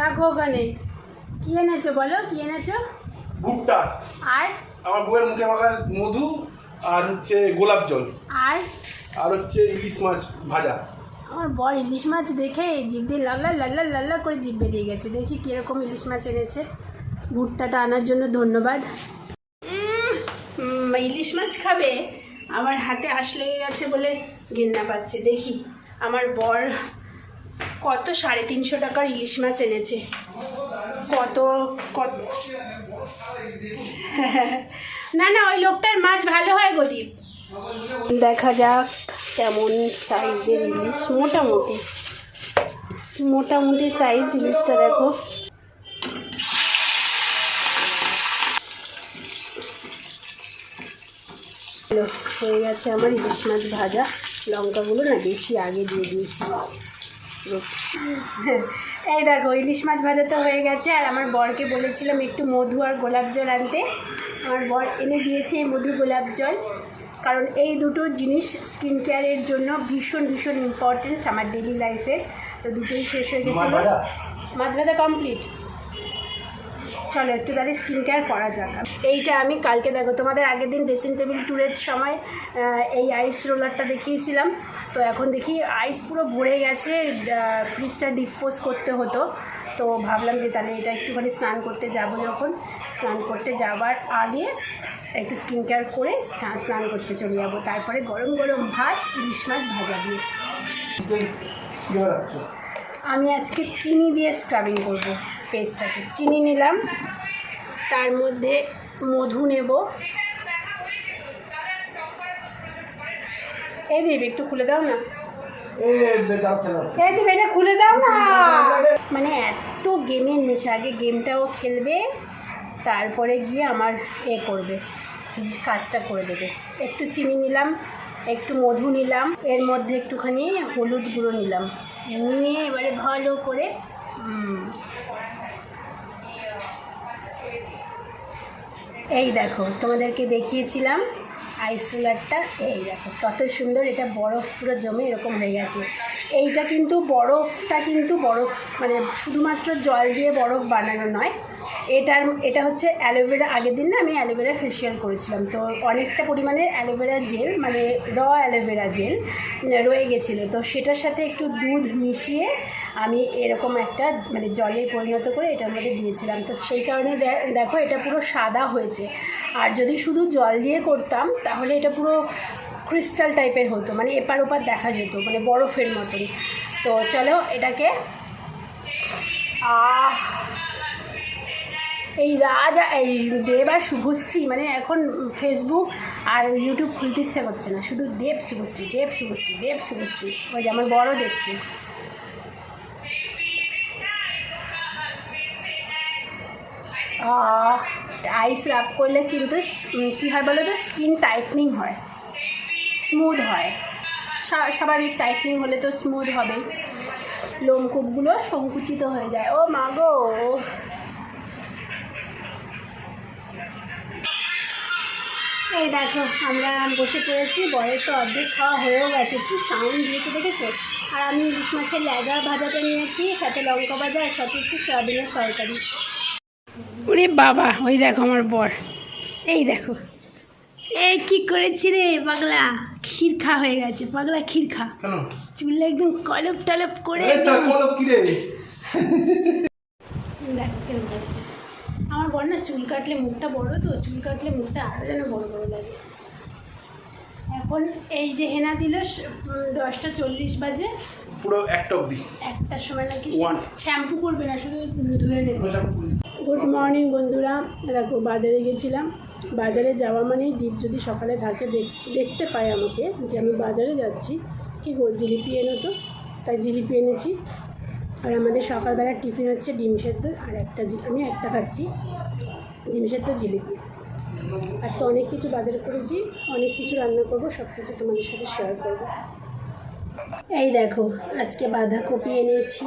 রাখো ওখানে কি এনেছো বলো? কি এনেছো? ভুট্টা। আর? আমার বউয়ের মুখে মাখার মধু আর হচ্ছে গোলাপ জল। আর? আর হচ্ছে ইলিশ মাছ ভাজা। আমার বর ইলিশ মাছ দেখে জিভ দিয়ে লাল্লা লাল্লা লাল্লা করে জিভ বেরিয়ে গেছে। দেখি কীরকম ইলিশ মাছ এনেছে। ভুট্টাটা আনার জন্য ধন্যবাদ। ইলিশ মাছ খাবে? আমার হাতে আশ লেগে গেছে বলে ঘেন্না পাচ্ছে। দেখি আমার বর কত সাড়ে তিনশো টাকার ইলিশ মাছ এনেছে? কত কত? না না, ওই লোকটার মাছ ভালো হয় গদীপ দেখা যাক কেমন সাইজের ইলিশ। মোটামুটি মোটামুটি সাইজ ইলিশটা দেখো। হয়ে গেছে আমার ইলিশ মাছ ভাজা। লঙ্কাগুলো না বেশি আগে দিয়ে দিয়েছি। এই দেখো ইলিশ মাছ ভাজা তো হয়ে গেছে আর আমার বরকে বলেছিলাম একটু মধু আর গোলাপ জল আনতে। আমার বর এনে দিয়েছে এই মধু গোলাপ জল কারণ এই দুটো জিনিস স্কিন কেয়ারের জন্য ভীষণ ভীষণ ইম্পর্টেন্ট আমার ডেলি লাইফে তো দুটোই শেষ হয়ে গেছিল। মাছ ভাজা? কমপ্লিট চলো, একটু তাহলে স্কিন কেয়ার করা যাক। এইটা আমি কালকে দেখো, তোমাদের আগের দিন ড্রেসিং টেবিল ট্যুরের সময় এই আইস রোলারটা দেখিয়েছিলাম। তো এখন দেখি আইস পুরো ভরে গেছে ফ্রিজটা ডিফোজ করতে হতো। তো ভাবলাম যে তাহলে এটা একটুখানি স্নান করতে যাব যখন। স্নান করতে যাবার আগে একটু স্কিন কেয়ার করে স্নান করতে চলে যাব। তারপরে গরম গরম ভাত, ইলিশ মাছ ভাজা দিয়ে। আমি আজকে চিনি দিয়ে স্ক্রাবিং করব ফেসটাকে চিনি নিলাম, তার মধ্যে মধু নেব। এই দেব, একটু খুলে দাও না। এটা খুলে দাও না। মানে এত গেমের নেশা, আগে গেমটাও খেলবে, তারপরে গিয়ে আমার এ করবে, কাজটা করে দেবে। একটু চিনি নিলাম, একটু মধু নিলাম, এর মধ্যে একটুখানি হলুদ গুঁড়ো নিলাম। নিয়ে এবারে ভালো করে এই দেখো, তোমাদেরকে দেখিয়েছিলাম আইস রোলারটা এই দেখো, কত সুন্দর, এটা বরফ পুরো জমে এরকম হয়ে গেছে। এইটা কিন্তু বরফটা কিন্তু বরফ মানে শুধুমাত্র জল দিয়ে বরফ বানানো নয় এটার, এটা হচ্ছে অ্যালোভেরা, আগের দিন না আমি অ্যালোভেরা ফেসিয়াল করেছিলাম। তো অনেকটা পরিমাণে অ্যালোভেরা জেল মানে র অ্যালোভেরা জেল রয়ে গেছিল। তো সেটার সাথে একটু দুধ মিশিয়ে আমি এরকম একটা মানে জলে পরিণত করে এটার মধ্যে দিয়েছিলাম। তো সেই কারণে দেখো এটা পুরো সাদা হয়েছে। আর যদি শুধু জল দিয়ে করতাম, তাহলে এটা পুরো ক্রিস্টাল টাইপের হতো মানে এপার ওপার দেখা যেত মানে বরফের মতন। তো চলো এটাকে, আহ এই রাজ, এই দেব আর শুভশ্রী মানে এখন ফেসবুক আর ইউটিউব খুলতে ইচ্ছা করছে না। শুধু দেব শুভশ্রী দেব শুভশ্রী দেব শুভশ্রী। ওই যে আমার বড় দেখছে। আইস রাব করলে কিন্তু কী হয় বলো তো? স্কিন টাইটনিং হয়। স্মুথ হয়। স্বা- স্বাভাবিক টাইটনিং হলে তো স্মুথ হবেই। লোমকূপগুলো সংকুচিত হয়ে যায়। ও মা এই দেখো আমরা বসে পড়েছি বরের তো অর্ধেক খাওয়া হয়েও গেছে কি সাউন্ড দিয়েছে দেখেছ? আর আমি ইলিশ মাছের লেজা ভাজাটা নিয়েছি সাথে লঙ্কা ভাজা আর সাথে একটু সয়াবিনের তরকারি। ওরে বাবা ওই দেখো আমার বর। এই দেখো। এই কি করেছি রে পাগলা? ক্ষীর খা হয়ে গেছে পাগলা ক্ষীর খা। চুলটা একদম কলপ টলপ করে এই তা কলম কি রে দেখো কেমন লাগছে আমার না চুল কাটলে মুখটা বড় তো চুল কাটলে মুখটা আরও যেন বড় বড় লাগে। এখন এই যে হেনা দিল দশটা চল্লিশ বাজে। পুরো একটা অবধি। একটার সময় নাকি শ্যাম্পু করবে না শুধু ধুয়ে নেবে। গুড মর্নিং বন্ধুরা। দেখো বাজারে গেছিলাম। বাজারে যাওয়া মানেই দ্বীপ যদি সকালে থাকে দেখ- দেখতে পায় আমাকে যে আমি বাজারে যাচ্ছি। কি গো জিলিপি এনো তো? তাই জিলিপি এনেছি। আর আমাদের সকালবেলার টিফিন হচ্ছে ডিম সেদ্ধ আর একটা আমি একটা খাচ্ছি ডিম সেদ্ধ জিলিপি। আজকে অনেক কিছু বাজার করেছি, অনেক কিছু রান্না করব, সব কিছু তোমাদের সাথে শেয়ার করব। এই দেখো, আজকে বাঁধাকপি এনেছি।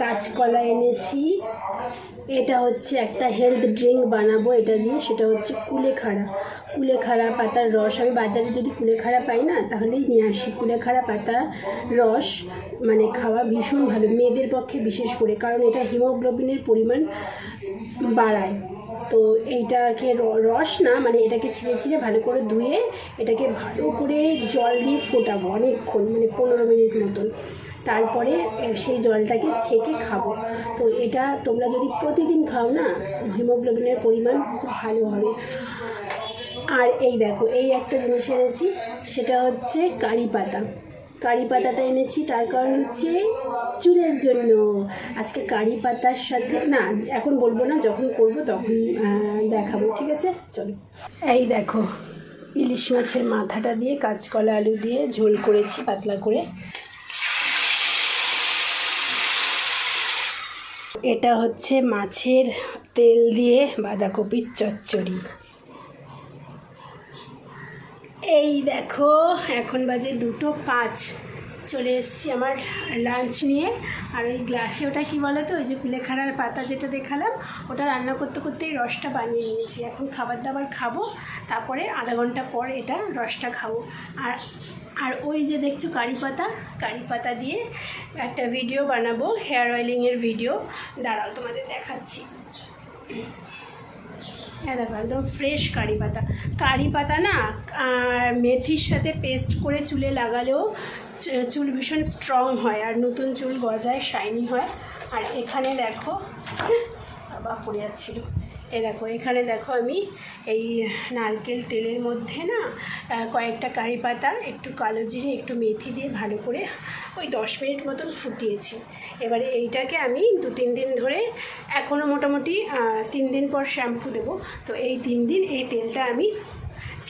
কাঁচকলা এনেছি। এটা হচ্ছে একটা হেলথ ড্রিঙ্ক বানাবো এটা দিয়ে, সেটা হচ্ছে কুলেখাড়া। কুলেখাড়া পাতার রস, আমি বাজারে যদি কুলেখাড়া পাই না, তাহলেই নিয়ে আসি। কুলেখাড়া পাতার রস মানে খাওয়া ভীষণ ভালো, মেয়েদের পক্ষে বিশেষ করে, কারণ এটা হিমোগ্লোবিনের পরিমাণ বাড়ায়। তো এইটাকে রস না মানে এটাকে ছিঁড়ে ছিঁড়ে ভালো করে ধুয়ে, এটাকে ভালো করে জল দিয়ে ফোটাবো অনেকক্ষণ মানে পনেরো মিনিট মতন। তারপরে সেই জলটাকে ছেঁকে খাব। তো এটা তোমরা যদি প্রতিদিন খাও না, হিমোগ্লোবিনের পরিমাণ খুব ভালো হবে। আর এই দেখো, এই একটা জিনিস এনেছি, সেটা হচ্ছে কারি পাতা। কারি পাতাটা এনেছি, তার কারণ হচ্ছে চুলের জন্য। আজকে কারি পাতার সাথে, না, এখন বলব না, যখন করব তখন দেখাবো, ঠিক আছে? চলো। এই দেখো, ইলিশ মাছের মাথাটা দিয়ে কাঁচকলা আলু দিয়ে ঝোল করেছি পাতলা করে। এটা হচ্ছে মাছের তেল দিয়ে বাঁধাকপির চচ্চড়ি। এই দেখো এখন বাজে দুটো পাঁচ। চলে এসেছি আমার লাঞ্চ নিয়ে। আর ওই গ্লাসে ওটা কি বলো তো ওই যে কুলেখাড়ার পাতা যেটা দেখালাম, ওটা রান্না করতে করতেই রসটা বানিয়ে নিয়েছি। এখন খাবার দাবার খাব, তারপরে আধা ঘণ্টা পর এটা রসটা খাব। আর আর ওই যে দেখছ কারি পাতা কারি পাতা দিয়ে একটা ভিডিও বানাবো হেয়ার অয়েলিংয়ের ভিডিও দাঁড়াও, তোমাদের দেখাচ্ছি। হ্যাঁ দেখো, একদম ফ্রেশ কারি পাতা। কারি পাতা না মেথির সাথে পেস্ট করে চুলে লাগালেও চুল ভীষণ স্ট্রং হয় আর নতুন চুল গজায় শাইনি হয়। আর এখানে দেখো, বাবা পড়ে যাচ্ছিল। এ দেখো, এখানে দেখো আমি এই নারকেল তেলের মধ্যে না কয়েকটা কারি পাতা, একটু কালো জিরে, একটু মেথি দিয়ে ভালো করে ওই দশ মিনিট মতন ফুটিয়েছি। এবারে এইটাকে আমি দু তিন দিন ধরে এখনও মোটামুটি তিন দিন পর শ্যাম্পু দেবো। তো এই তিন দিন এই তেলটা আমি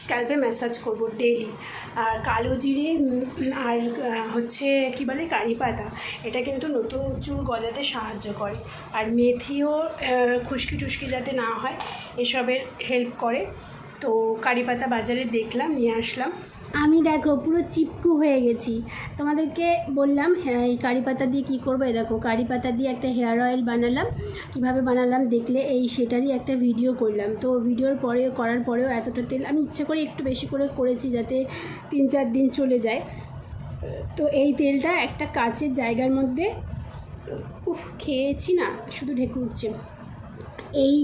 স্ক্যাল্পে ম্যাসাজ করব ডেলি আর কালো জিরে, আর হচ্ছে কী বলে, কারি পাতা। এটা কিন্তু নতুন চুল গজাতে সাহায্য করে। আর মেথিও খুশকি টুসকি যাতে না হয়, এসবের হেল্প করে। তো কারি পাতা বাজারে দেখলাম, নিয়ে আসলাম। আমি দেখো, পুরো চিপকু হয়ে গেছি। তোমাদেরকে বললাম হ্যাঁ এই কারি পাতা দিয়ে কী করব? দেখো, কারি পাতা দিয়ে একটা হেয়ার অয়েল বানালাম। কীভাবে বানালাম দেখলে, এই সেটারই একটা ভিডিও করলাম। তো ভিডিওর পরে করার পরেও এতটা তেল, আমি ইচ্ছে করে একটু বেশি করে করেছি যাতে তিন চার দিন চলে যায়। তো এই তেলটা একটা কাচের জায়গার মধ্যে, উফ, খেয়েছি না, শুধু ঢেকে উঠছে। এই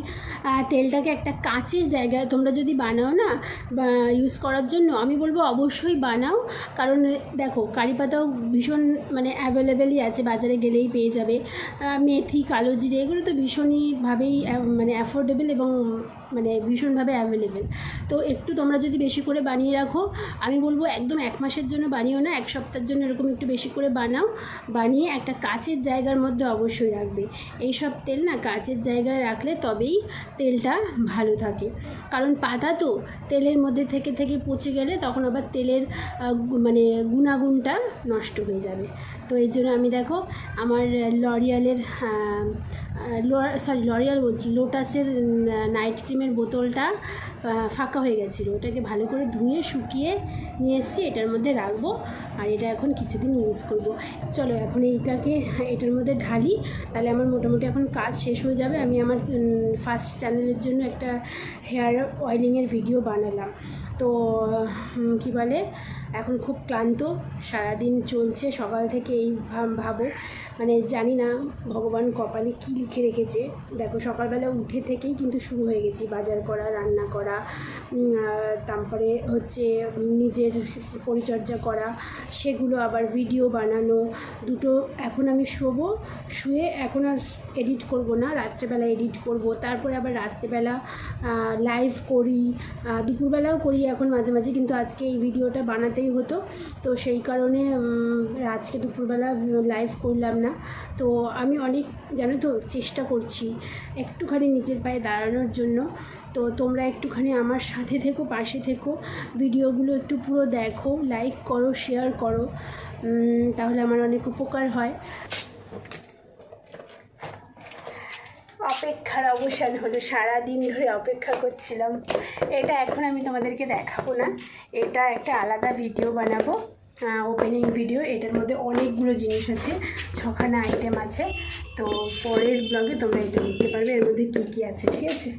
তেলটাকে একটা কাঁচের জায়গায় তোমরা যদি বানাও না ইউজ করার জন্য, আমি বলব অবশ্যই বানাও। কারণ, দেখো, কারি পাতাও ভীষণ মানে অ্যাভেলেবেলই আছে, বাজারে গেলেই পেয়ে যাবে। মেথি, কালো জিরে, এগুলো তো ভীষণইভাবেই মানে অ্যাফোর্ডেবল এবং মানে ভীষণভাবে অ্যাভেলেবেল তো একটু তোমরা যদি বেশি করে বানিয়ে রাখো, আমি বলব একদম এক মাসের জন্য বানিও না, এক সপ্তাহের জন্য এরকম একটু বেশি করে বানাও। বানিয়ে একটা কাচের জায়গার মধ্যে অবশ্যই রাখবে। এই সব তেল না, কাচের জায়গায় রাখলে তবেই তেলটা ভালো থাকে। কারণ পাতা তো তেলের মধ্যে থেকে থেকে পচে গেলে তখন আবার তেলের মানে গুণাগুণটা নষ্ট হয়ে যাবে। তো এই জন্য আমি দেখো আমার লরিয়ালের সরি লরিয়াল বলছি, লোটাসের নাইট ক্রিমের বোতলটা ফাঁকা হয়ে গেছিল। ওটাকে ভালো করে ধুয়ে, শুকিয়ে নিয়ে এসছি। এটার মধ্যে রাখব আর এটা এখন কিছুদিন ইউজ করব। চলো, এখন এইটাকে এটার মধ্যে ঢালি। তাহলে আমার মোটামুটি এখন কাজ শেষ হয়ে যাবে। আমি আমার ফার্স্ট চ্যানেলের জন্য একটা হেয়ার অয়েলিংয়ের ভিডিও বানালাম। তো কি বলে? এখন খুব ক্লান্ত, সারাদিন চলছে, সকাল থেকে এই ভাব- মানে জানি না ভগবান কপালে কী লিখে রেখেছে। দেখো, সকালবেলা উঠে থেকেই কিন্তু শুরু হয়ে গেছি, বাজার করা, রান্না করা তারপরে হচ্ছে নিজের পরিচর্যা করা, সেগুলো আবার ভিডিও বানানো। দুটো এখন আমি শোবো, শুয়ে এখন আর এডিট করব না, রাত্রেবেলা এডিট করব। তারপরে আবার রাত্রেবেলা লাইভ করি দুপুরবেলাও করি, এখন মাঝে মাঝে কিন্তু আজকে এই ভিডিওটা বানাতেই হতো। তো সেই কারণে আজকে দুপুরবেলা লাইভ করলাম না। তো আমি অনেক, জানো তো, চেষ্টা করছি একটুখানি নিজের পায়ে দাঁড়ানোর জন্য। তো তোমরা একটুখানি আমার সাথে থেকো, পাশে থেকো। ভিডিওগুলো একটু পুরো দেখো লাইক করো শেয়ার করো। তাহলে আমার অনেক উপকার হয়। অপেক্ষার অবসান হলো সারা দিন ধরে অপেক্ষা করছিলাম। এটা এখন আমি তোমাদেরকে দেখাবো না, এটা একটা আলাদা ভিডিও বানাবো ওপেনিং ভিডিও এটার মধ্যে অনেকগুলো জিনিস আছে, ছখানা আইটেম আছে, তো পরের ব্লগে তোমরা এটা দেখতে পারবে, এর মধ্যে কী কী আছে, ঠিক আছে?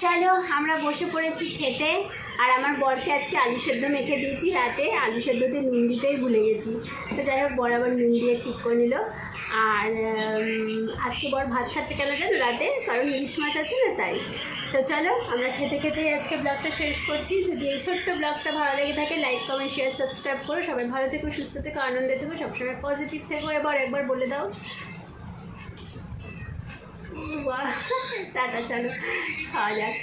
চলো, আমরা বসে পড়েছি খেতে, আর আমার বরকে আজকে আলু সেদ্ধ মেখে দিয়েছি রাতে, আলু সেদ্ধতে নুন দিতেই ভুলে গেছি। তো যাই হোক, বর আবার নুন দিয়ে ঠিক করে নিল। আর আজকে বর ভাত খাচ্ছে কেন জানো রাতে? কারণ ইলিশ মাছ আছে না তাই। তো চলো, আমরা খেতে খেতেই আজকে ব্লগটা শেষ করছি। যদি এই ছোট্ট ব্লগটা ভালো লেগে থাকে লাইক কমেন্ট শেয়ার সাবস্ক্রাইব করো। সবাই ভালো থেকো, সুস্থ থেকো, আনন্দে থেকো, সবসময় পজিটিভ থেকো। এবার একবার বলে দাও। টাটা, চলো, খাওয়া যাক।